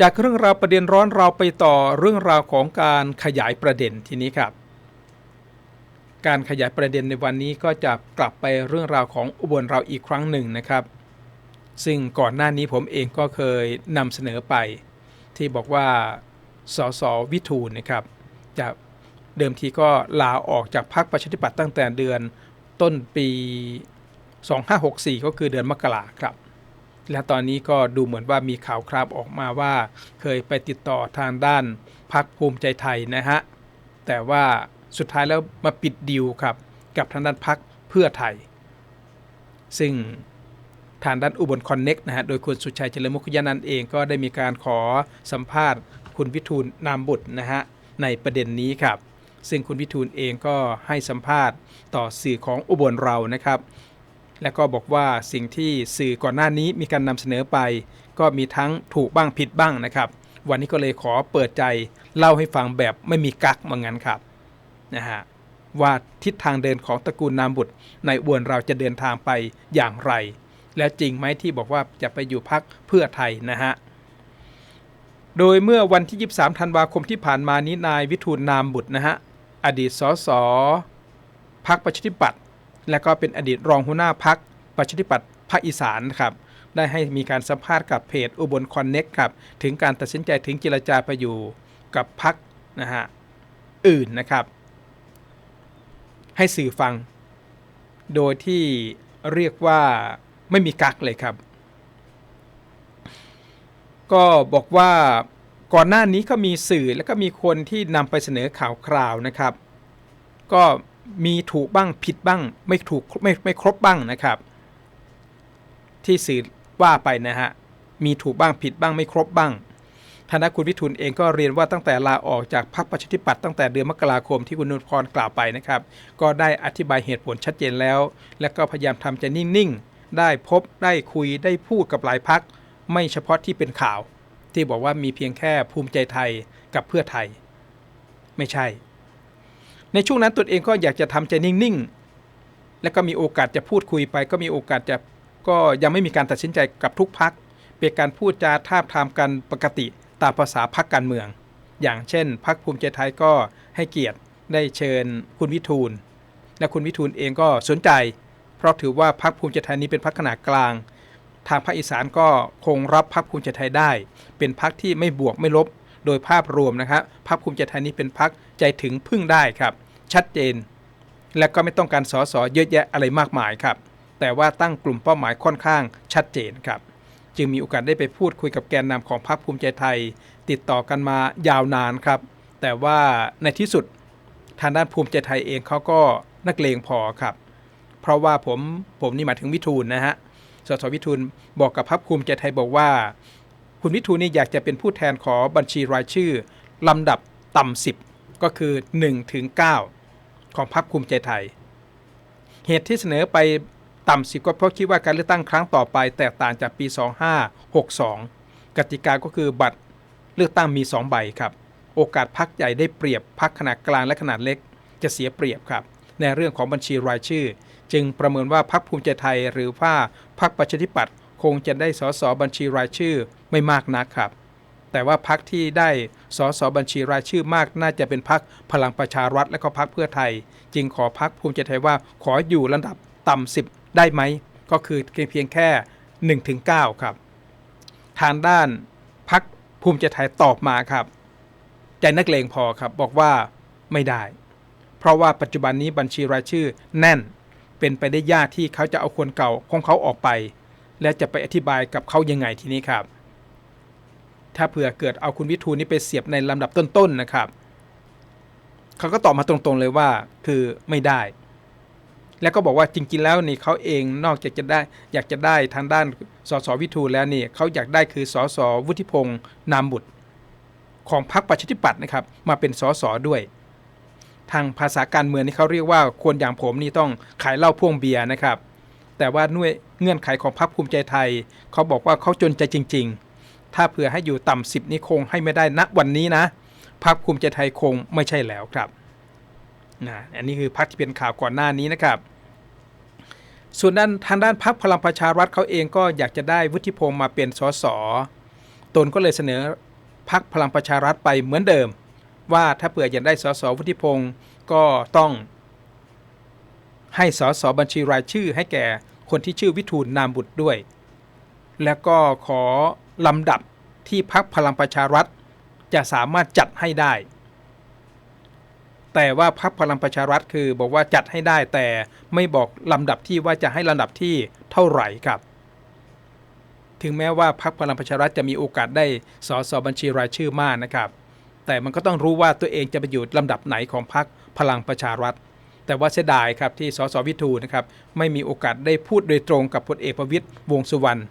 จากเรื่องราวประเด็นร้อนเราไปต่อเรื่องราวของการขยายประเด็นทีนี้ครับ การขยายประเด็นในวันนี้ก็จะกลับไปเรื่องราวของอุบลเราอีกครั้งหนึ่งนะครับ ซึ่งก่อนหน้านี้ผมเองก็เคยนำเสนอไป ที่บอกว่าสสวิทูลนะครับจะเดิมทีก็ลาออกจากพรรคประชาธิปัตย์ตั้งแต่เดือนต้นปี 2564 ก็คือเดือนมกราครับ และตอนนี้ก็ดูเหมือนว่ามีข่าวคราวออกมาว่า เคยไปติดต่อทางด้านพรรคภูมิใจไทยนะฮะ แต่ว่าสุดท้ายแล้วมาปิดดีลครับ กับทางด้านพรรคเพื่อไทย ซึ่งทางด้านอุบลคอนเน็กนะฮะ โดยคุณสุชัยเจริญมุขยานันท์เองก็ได้มีการขอสัมภาษณ์คุณวิทูลนามบุตรนะฮะ ในประเด็นนี้ครับ ซึ่งคุณวิทูลเองก็ให้สัมภาษณ์ต่อสื่อของอุบลเรานะครับ และก็บอกว่าสิ่งที่สื่อก่อนหน้านี้มีการนำเสนอไป ก็มีทั้งถูกบ้างผิดบ้างนะครับ วันนี้ก็เลยขอเปิดใจเล่าให้ฟังแบบไม่มีกักเหมือนกันครับนะฮะว่าทิศทางเดินของตระกูลนามบุตร ในอุบลเราจะเดินทางไปอย่างไร และจริงไหมที่บอกว่าจะไปอยู่พักเพื่อไทยนะฮะโดยเมื่อวันที่ 23 ธันวาคมที่ผ่านมานี้นายวิทูลนามบุตรนะฮะอดีตสสพักประชาธิปัตย์ และก็เป็นอดีตรองหัวหน้าพักประชาธิปัตย์ภาคอีสานครับได้ให้มีการสัมภาษณ์กับเพจอุบลคอนเน็กครับถึงการตัดสินใจถึงเจรจาไปอยู่กับพักนะฮะอื่นนะครับ ให้สื่อฟัง โดยที่เรียกว่าไม่มีกักเลยครับ ก็บอกว่าก่อนหน้านี้ก็มีสื่อแล้วก็มีคนที่นำไปเสนอข่าวคราวนะครับ ก็ มีถูกบ้างผิดบ้าง ไม่ถูกไม่ไม่ครบบ้างนะครับ ที่สื่อว่าไปนะฮะมีถูกบ้างผิดบ้างไม่ครบบ้างธนคุณวิทูลเองก็เรียนว่าตั้งแต่ลาออกจากพรรคประชาธิปัตย์ตั้งแต่เดือนมกราคมที่คุณนุพรกล่าวไปนะครับ ก็ได้อธิบายเหตุผลชัดเจนแล้ว และก็พยายามทำใจนิ่งๆ ได้พบได้คุยได้พูดกับหลายพัก ไม่เฉพาะที่เป็นข่าว ที่บอกว่ามีเพียงแค่ภูมิใจไทยกับเพื่อไทย ไม่ใช่ ในช่วงนั้นตนเองก็อยากจะทำใจนิ่งๆ และก็มีโอกาสจะพูดคุยไป ก็มีโอกาสจะก็ยังไม่มีการตัดสินใจกับทุกพักเป็นการพูดจาทาทามกันปกติตามภาษาพักการเมือง อย่างเช่นพักภูมิใจไทยก็ให้เกียรติได้เชิญคุณวิทูล และคุณวิทูลเองก็สนใจ เพราะถือว่าพักภูมิใจไทยนี้เป็นพักขนาดกลาง ทางภาคอีสานก็คงรับพักภูมิใจไทยได้ เป็นพักที่ไม่บวกไม่ลบ โดยภาพรวมนะครับพักภูมิใจไทยนี้เป็นพักใจถึงพึ่งได้ครับ ชัดเจน และก็ไม่ต้องการสอสอเยอะแยะอะไรมากมายครับ แต่ว่าตั้งกลุ่มเป้าหมายค่อนข้างชัดเจนครับ จึงมีโอกาสได้ไปพูดคุยกับแกนนำของพรรคภูมิใจไทย ติดต่อกันมายาวนานครับ แต่ว่าในที่สุดทางด้านภูมิใจไทยเองเขาก็นักเลงพอครับ เพราะว่าผมผมนี่หมายถึงวิทูลนะฮะสสวิทูลบอกกับพรรคภูมิใจไทยบอกว่า คุณวิทูนี่อยากจะเป็นผู้แทนขอบัญชีรายชื่อ ลำดับต่ำสิบก็คือ1ถึง9ของพรรคภูมิใจไทย เหตุที่เสนอไปต่ำสิบก็เพราะคิดว่าการเลือกตั้งครั้งต่อไปแตกต่างจากปี 2562 กติกาก็คือบัตรเลือกตั้งมี 2 ใบครับ โอกาสพักใหญ่ได้เปรียบพักขนาดกลางและขนาดเล็ก จะเสียเปรียบครับ ในเรื่องของบัญชีรายชื่อ จึงประเมินว่าพักภูมิใจไทยหรือว่าพักประชาธิปัตย์คงจะได้สสบัญชีรายชื่อ ไม่มากนักครับ แต่ว่าพักที่ได้สสบัญชีรายชื่อมากน่าจะเป็นพักพลังประชารัฐและก็พักเพื่อไทย จึงขอพักภูมิใจไทยว่าขออยู่ระดับต่ำสิบได้ไหม ก็คือเพียงแค่1ถึง9ครับ ทางด้านพักภูมิใจไทยตอบมาครับ ใจนักเลงพอครับบอกว่าไม่ได้ เพราะว่าปัจจุบันนี้บัญชีรายชื่อแน่นเป็นไปได้ยากที่เขาจะเอาคนเก่าของเขาออกไป และจะไปอธิบายกับเขายังไงทีนี้ครับ ถ้าเผื่อเกิดเอาคุณวิทูลนี้ไปเสียบในลำดับต้นๆนะครับเขาก็ตอบมาตรงๆเลยว่าคือไม่ได้ แล้วก็บอกว่าจริงๆแล้วนี่เขาเองนอกจากจะได้อยากจะได้ทางด้านสสวิทูลแล้วนี่เขาอยากได้คือสสวุฒิพงศ์นามบุตร ของพรรคประชาธิปัตย์นะครับ มาเป็นสสด้วย ทางภาษาการเมืองนี่เขาเรียกว่าคนอย่างผมนี่ต้องขายเหล้าพ่วงเบียร์นะครับ แต่ว่าด้วยเงื่อนไขของพรรคภูมิใจไทยเขาบอกว่าเขาจนใจจริง ๆ ถ้าเผื่อให้อยู่ต่ำสิบนี่คงให้ไม่ได้ณวันนี้นะพรรคภูมิใจไทยคงไม่ใช่แล้วครับนะอันนี้คือพรรคที่เป็นข่าวก่อนหน้านี้นะครับ ส่วนด้านทางด้านพรรคพลังประชารัฐเขาเองก็อยากจะได้วุฒิพงศ์มาเป็นสสตนก็เลยเสนอพักพลังประชารัฐไปเหมือนเดิม ว่าถ้าเผื่ออยากได้สสวุฒิพงศ์ก็ต้องให้สสบัญชีรายชื่อให้แก่คนที่ชื่อวิทูลนามบุตรด้วย แล้วก็ขอ ลำดับที่พักพลังประชารัฐจะสามารถจัดให้ได้ แต่ว่าพักพลังประชารัฐคือบอกว่าจัดให้ได้แต่ไม่บอกลำดับที่ว่าจะให้ลำดับที่เท่าไหร่ครับ ถึงแม้ว่าพรรคพลังประชารัฐจะมีโอกาสได้สสบัญชีรายชื่อมากนะครับ แต่มันก็ต้องรู้ว่าตัวเองจะไปอยู่ลำดับไหนของพรรคพลังประชารัฐ แต่ว่าเสียดายครับที่สสวิทูนะครับไม่มีโอกาสได้พูดโดยตรงกับพลเอกประวิตยวงสุวรรณ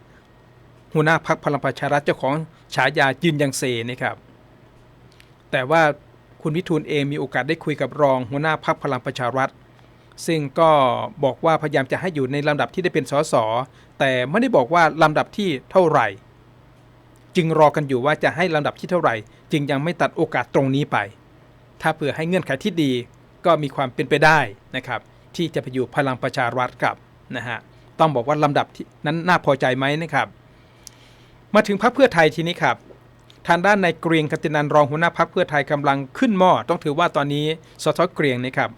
หัวหน้าพรรคพลังประชารัฐเจ้าของฉายายืนยังเซนะครับ แต่ว่าคุณวิทูลเองมีโอกาสได้คุยกับรอง หัวหน้าพรรคพลังประชารัฐ ซึ่งก็บอกว่าพยายามจะให้อยู่ในลำดับที่ได้เป็นสสแต่ไม่ได้บอกว่าลำดับที่เท่าไหร่ จึงรอกันอยู่ว่าจะให้ลำดับที่เท่าไหร่ จึงยังไม่ตัดโอกาสตรงนี้ไป ถ้าเผื่อให้เงื่อนไขที่ดีก็มีความเป็นไปได้นะครับ ที่จะไปอยู่พลังประชารัฐกับนะฮะต้องบอกว่าลำดับนั้นน่าพอใจไหมนะครับ มาถึงพรรคเพื่อไทยทีนี้ครับ ทางด้านในายเกรียงกตินันรองหัวหน้าพักเพื่อไทยกำลังขึ้นหม้อต้องถือว่าตอนนี้สทเกรียงนะครับ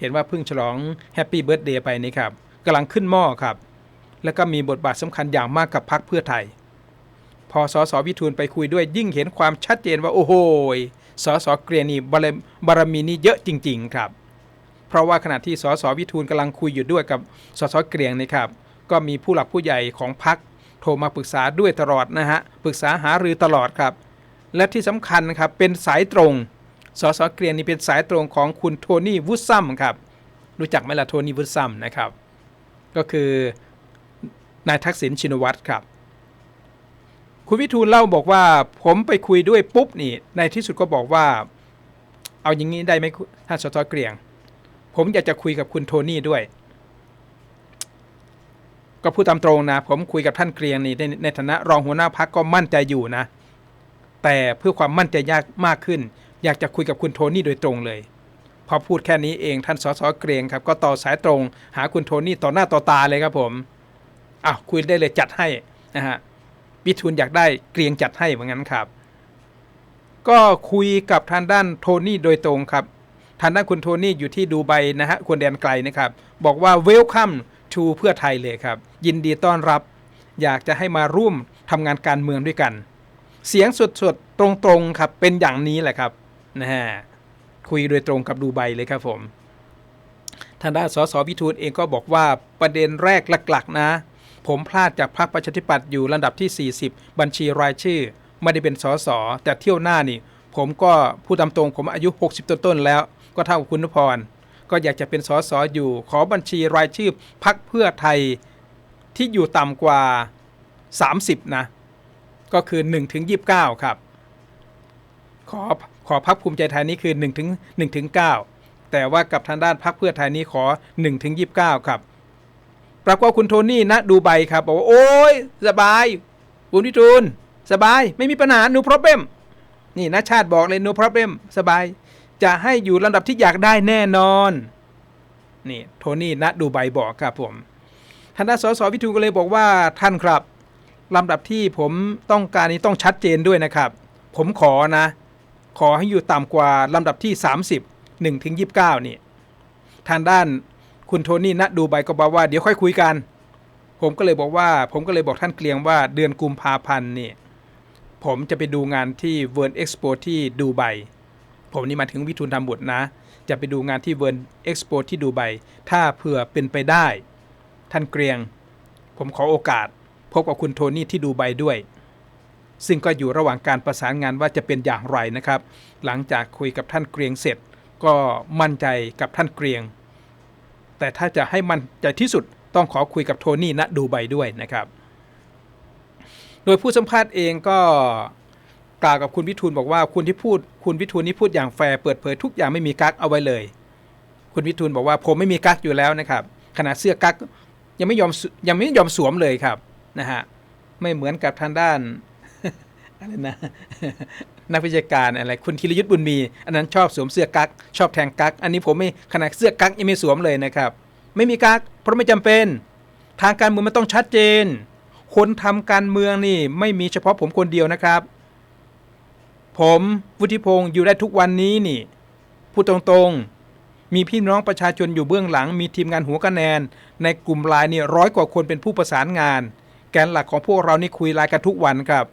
เห็นว่าเพิ่งฉลองแฮปปี้เบิร์ดเดย์ไปนี่ครับกำลังขึ้นหม้อครับ แล้วก็มีบทบาทสำคัญอย่างมากกับพักเพื่อไทย พอสสวิทูลไปคุยด้วยยิ่งเห็นความชัดเจนว่าโอ้โหสสเกรียงนี่บารมีนี่เยอะจริง ๆ ครับ เพราะว่าขณะที่สสวิทูลกำลังคุยอยู่ด้วยกับสสเกรียงนี่ครับก็มีผู้หลักผู้ใหญ่ของพัก โทรมาปรึกษาด้วยตลอดนะฮะปรึกษาหารือตลอดครับ และที่สำคัญนะครับเป็นสายตรงสสเกรียงนี่เป็นสายตรงของคุณโทนี่วุฒซัมครับรู้จักไหมล่ะโทนี่วุฒซัมนะครับ ก็คือนายทักษิณชินวัตรครับ คุณวิทูลเล่าบอกว่าผมไปคุยด้วยปุ๊บนี่ในที่สุดก็บอกว่า เอาอย่างนี้ได้ไหมท่านสสเกรียง ผมอยากจะคุยกับคุณโทนี่ด้วย ก็พูดตามตรงนะ ผมคุยกับท่านเกรียงนี่ในในฐานะรองหัวหน้าพักก็มั่นใจอยู่นะ แต่เพื่อความมั่นใจยากมากขึ้น อยากจะคุยกับคุณโทนี่โดยตรงเลย พอพูดแค่นี้เองท่านสสเกรียงครับ ก็ต่อสายตรง หาคุณโทนี่ต่อหน้าต่อตาเลยครับผมอ้าวคุยได้เลยจัดให้นะฮะวิทูลอยากได้เกรียงจัดให้เหมือนกันครับ ก็คุยกับทางด้านโทนี่โดยตรงครับทางด้านคุณโทนี่อยู่ที่ดูไบนะฮะคนแดนไกลนะครับ บอกว่าเวลคัมทูเพื่อไทยเลยครับ ยินดีต้อนรับ อยากจะให้มาร่วมทำงานการเมืองด้วยกัน เสียงสดๆ ตรงๆ ครับ เป็นอย่างนี้แหละครับนะฮะคุยโดยตรงกับดูไบเลยครับผมทางด้านสสวิทูลเองก็บอกว่าประเด็นแรกหลัก ๆ นะ ผมพลาดจากพรรคประชาธิปัตย์อยู่ลำดับที่ 40 บัญชีรายชื่อ ไม่ได้เป็นสสแต่เที่ยวหน้านี่ ผมก็พูดตามตรงผมอายุ 60 ต้นๆแล้ว ก็เท่ากับคุณนพร ก็อยากจะเป็นสสอยู่ ขอบัญชีรายชื่อพรรคเพื่อไทย ที่อยู่ต่ำกว่า 30 นะ ก็คือ1ถึง29 ครับ ขอขอพักภูมิใจไทยนี่คือ1ถึง1ถึง9แต่ว่ากับทางด้านพักเพื่อไทยนี่ขอ1ถึง29 ครับ ปรากฏว่าคุณโทนี่นะดูไบครับบอกว่า โอ้ยสบายคุณวิทูลสบายไม่มีปัญหา no problem นี่นะชาติบอกเลย no problem สบาย จะให้อยู่ลำดับที่อยากได้แน่นอน นี่ โทนี่นะดูไบบอกครับผม ทางด้านสสวิทูลก็เลยบอกว่าท่านครับลำดับที่ผมต้องการนี้ต้องชัดเจนด้วยนะครับ ผมขอนะ ขอให้อยู่ต่ำกว่าลำดับที่ 30 1ถึง29นี่ทางด้านคุณโทนี่ณดูไบก็บอกว่าเดี๋ยวค่อยคุยกัน ผมก็เลยบอกว่า ผมก็เลยบอกท่านเกลียงว่าเดือนกุมภาพันธ์นี่ผมจะไปดูงานที่ World Expo ที่ดูไบผมนี่มาถึงวิทูลทำบุตรนะ จะไปดูงานที่ World Expo ที่ดูไบถ้าเผื่อเป็นไปได้ ท่านเกรียง ผมขอโอกาส พบกับคุณโทนี่ที่ดูไบด้วย ซึ่งก็อยู่ระหว่างการประสานงานว่าจะเป็นอย่างไรนะครับ หลังจากคุยกับท่านเกรียงเสร็จ ก็มั่นใจกับท่านเกรียง แต่ถ้าจะให้มั่นใจที่สุดต้องขอคุยกับโทนี่ณดูไบด้วยนะครับ โดยผู้สัมภาษณ์เองก็กล่าวกับคุณวิทูลบอกว่าคุณที่พูด คุณวิทูลนี่พูดอย่างแฟร์เปิดเผยทุกอย่างไม่มีกักเอาไว้เลย คุณวิทูลบอกว่าผมไม่มีกักอยู่แล้วนะครับขนาดเสื้อกัก ยังไม่ยอมยังไม่ยอมสวมเลยครับนะฮะไม่เหมือนกับทางด้านอะไรนะนักวิชาการอะไรคุณธีรยุทธ์บุญมี อันนั้นชอบสวมเสื้อกั๊กชอบแทงกั๊กอันนี้ผมไม่ขนาดเสื้อกั๊กยังไม่สวมเลยนะครับ ไม่มีกั๊กเพราะไม่จำเป็น ทางการเมืองมันต้องชัดเจน คนทำการเมืองนี่ไม่มีเฉพาะผมคนเดียวนะครับ ผมวุฒิพงศ์อยู่ได้ทุกวันนี้นี่พูดตรงๆ มีพี่น้องประชาชนอยู่เบื้องหลัง มีทีมงานหัวคะแนน ในกลุ่มไลน์นี่ร้อยกว่าคนเป็นผู้ประสานงาน แกนหลักของพวกเรานี่คุยไลน์กันทุกวันครับ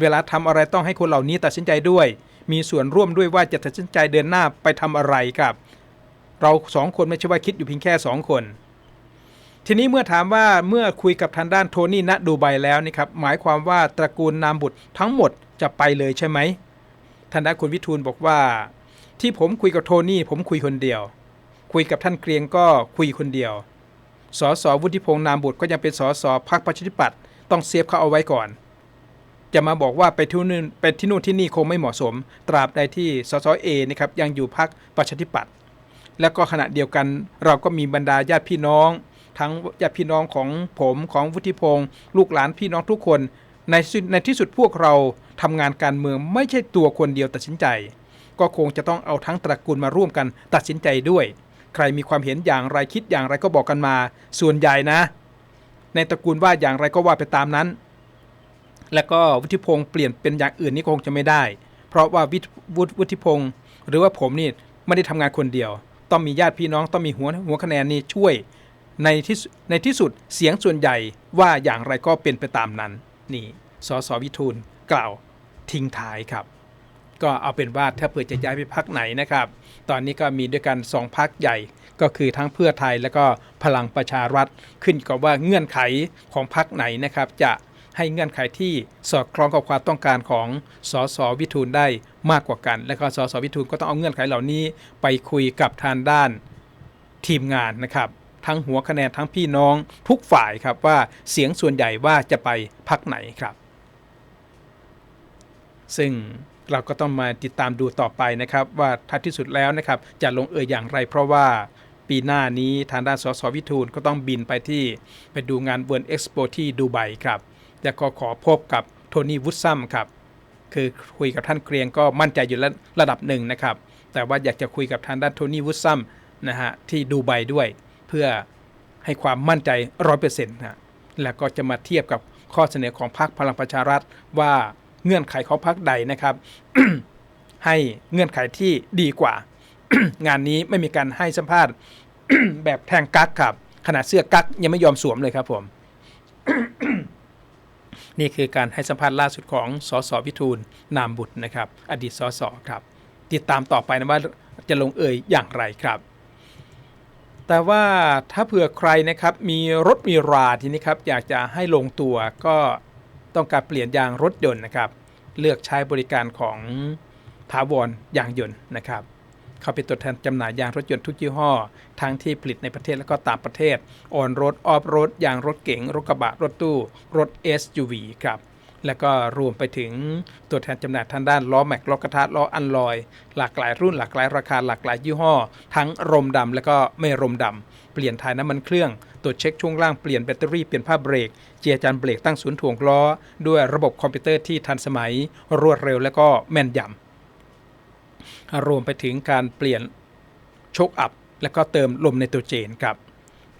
เวลาทำอะไรต้องให้คนเหล่านี้ตัดสินใจด้วย มีส่วนร่วมด้วยว่าจะตัดสินใจเดินหน้าไปทำอะไรครับ เราสองคนไม่ใช่ว่าคิดอยู่เพียงแค่สองคน ทีนี้เมื่อถามว่าเมื่อคุยกับทางด้านโทนี่ณดูไบแล้วนี่ครับหมายความว่าตระกูลนามบุตรทั้งหมดจะไปเลยใช่ไหมทางด้านคุณวิทูลบอกว่า ที่ผมคุยกับโทนี่ผมคุยคนเดียว คุยกับท่านเกรียงก็คุยคนเดียวสสวุฒิพงษ์นามบุตรก็ยังเป็นสสพรรคประชาธิปัตย์ต้องเซฟเขาเอาไว้ก่อน จะมาบอกว่าไปที่นู่นไปที่นู่นที่นี่คงไม่เหมาะสม ตราบใดที่สสเอนะครับยังอยู่พรรคประชาธิปัตย์แล้วก็ขณะเดียวกันเราก็มีบรรดาญาติพี่น้อง ทั้งญาติพี่น้องของผมของวุฒิพงศ์ลูกหลานพี่น้องทุกคนในในที่สุดพวกเราทำงานการเมืองไม่ใช่ตัวคนเดียวตัดสินใจ ก็คงจะต้องเอาทั้งตระกูลมาร่วมกันตัดสินใจด้วย ใครมีความเห็นอย่างไรคิดอย่างไรก็บอกกันมา ส่วนใหญ่นะ ในตระกูลว่าอย่างไรก็ว่าไปตามนั้น แล้วก็วุฒิพงศ์เปลี่ยนเป็นอย่างอื่นนี่คงจะไม่ได้ เพราะว่าวิวุฒิพงศ์หรือว่าผมนี่ไม่ได้ทำงานคนเดียว ต้องมีญาติพี่น้องต้องมีหัวหัวคะแนนนี่ช่วยในที่สุดในที่สุดเสียงส่วนใหญ่ว่าอย่างไรก็เป็นไปตามนั้น นี่สสวิทูลกล่าวทิ้งท้ายครับ ก็เอาเป็นว่าถ้าเผื่อจะย้ายไปพักไหนนะครับ ตอนนี้ก็มีด้วยกัน 2พักใหญ่ก็คือทั้งเพื่อไทยและก็พลังประชารัฐขึ้นกับว่าเงื่อนไขของพักไหนนะครับ จะให้เงื่อนไขที่สอดคล้องกับความต้องการของสสวิทูลได้มากกว่ากัน และก็สสวิทูลก็ต้องเอาเงื่อนไขเหล่านี้ ไปคุยกับทางด้านทีมงานนะครับ ทั้งหัวคะแนนทั้งพี่น้องทุกฝ่ายครับว่าเสียงส่วนใหญ่ว่าจะไปพักไหนครับ ซึ่ง เราก็ต้องมาติดตามดูต่อไปนะครับ ว่าท้ายที่สุดแล้วนะครับจะลงเอยอย่างไรเพราะว่าปีหน้านี้ทางด้านสสวิทูลก็ต้องบินไปที่ไปดูงานเวิร์นเอ็กซ์โปที่ดูไบครับแล้วก็ขอพบกับโทนี่วุฒซัมครับคือคุยกับท่านเกรียงก็มั่นใจอยู่ระระดับหนึ่งนะครับ แต่ว่าอยากจะคุยกับทางด้านโทนี่วุฒซัมนะฮะที่ดูไบด้วย เพื่อให้ความมั่นใจร้อยเปอร์เซ็นต์นะแล้วก็จะมาเทียบกับข้อเสนอของพรรคพลังประชารัฐว่า เงื่อนไขของพรรคใดนะครับ ให้เงื่อนไขที่ดีกว่า งานนี้ไม่มีการให้สัมภาษณ์แบบแทงกั๊กครับ ขนาดเสื้อกั๊กยังไม่ยอมสวมเลยครับผมนี่คือการให้สัมภาษณ์ล่าสุดของสสวิทูลนามบุตรนะครับ อดีตสสครับ ติดตามต่อไปนะว่าจะลงเอ่ยอย่างไรครับ แต่ว่าถ้าเผื่อใครนะครับมีรถมีราทีนี้ครับอยากจะให้ลงตัวก็ ต้องการเปลี่ยนยางรถยนต์นะครับ เลือกใช้บริการของถาวรยางยนต์นะครับ เขาเป็นตัวแทนจำหน่ายยางรถยนต์ทุกยี่ห้อ ทั้งที่ผลิตในประเทศและก็ต่างประเทศออนรถออฟรถยางรถเก๋งรถกระบะรถตู้ รถ SUV ครับ แล้วก็รวมไปถึงตัวแทนจำหน่ายทางด้านล้อแม็กล้อกระทะล้ออันลอย หลากหลายรุ่นหลากหลายราคาหลากหลายยี่ห้อ ทั้งรมดำและก็ไม่รมดำเปลี่ยนถ่ายน้ำมันเครื่องตรวจเช็คช่วงล่างเปลี่ยนแบตเตอรี่เปลี่ยนผ้าเบรก เจียจานเบรกตั้งศูนย์ถ่วงล้อ ด้วยระบบคอมพิวเตอร์ที่ทันสมัย รวดเร็วและก็แม่นยำรวมไปถึงการเปลี่ยนโชคอัพ และก็เติมลมไนโตรเจนครับ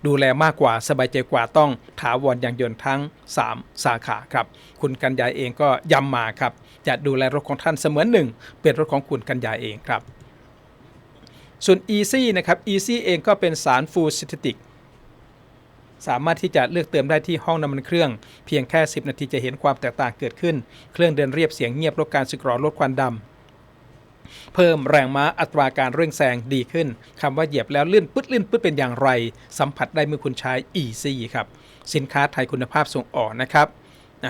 ดูแลมากกว่าสบายใจกว่าต้องถาวรยางยนต์ทั้ง 3 สาขาครับ คุณกัญญาเองก็ย้ำมาครับ จะดูแลรถของท่านเสมือนหนึ่ง เป็นรถของคุณกัญญาเองครับ ส่วน Easy นะครับ Easy เองก็เป็นสารฟูซิทติกสามารถที่จะเลือกเติมได้ที่ห้องน้ำมันเครื่อง เพียงแค่ 10 นาทีจะเห็นความแตกต่างเกิดขึ้น เครื่องเดินเรียบเสียงเงียบลดการสึกหรอลดควันดำ เพิ่มแรงม้าอัตราการเร่งแซงดีขึ้นคำว่าเหยียบแล้วเลื่อนปึ๊ดลื่อนปึ๊ดเป็นอย่างไร สัมผัสได้เมื่อคุณใช้ Easy ครับสินค้าไทยคุณภาพส่งออกนะครับ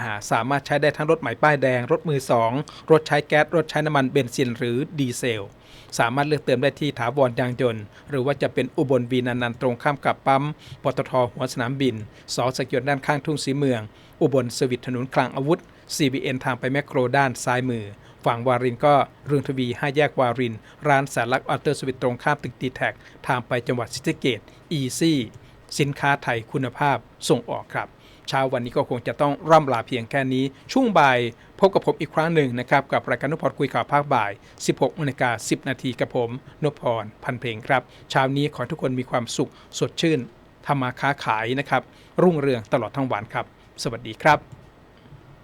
าสามารถใช้ได้ทั้งรถหม่ป้ายแดง รถมือ 2 รถใช้แก๊ส รถใช้น้ำมันเบนซินหรือดีเซล สามารถเลือกเติมได้ที่ถาวรยางยนต์ หรือว่าจะเป็นอุบลวีนันนันตรงข้ามกับปั๊มปตทหัวสนามบิน สอสกยนด้านข้างทุ่งสีเมือง อุบลสวิตถนนคลังอาวุธ CBN ทางไปแมคโครด้านซ้ายมือ ฝั่งวารินก็เรืองทวี5แยกวาริน ร้านสารลักออเตอร์สวิตตรงข้ามตึกตีแท็กทางไปจังหวัดศรีสะเกดอีซี่สินค้าไทยคุณภาพส่งออกครับเช้าวันนี้ก็คงจะต้องร่ำลาเพียงแค่นี้ ช่วงบ่ายพบกับผมอีกครั้งหนึ่งนะครับ กับรายการนพพรคุยข่าวภาคบ่าย 16นาฬิกา10 นาทีกับผมนพพรพันเพลงครับเช้านี้ขอทุกคนมีความสุขสดชื่นทำมาค้าขายนะครับ รุ่งเรืองตลอดทั้งวันครับ สวัสดีครับ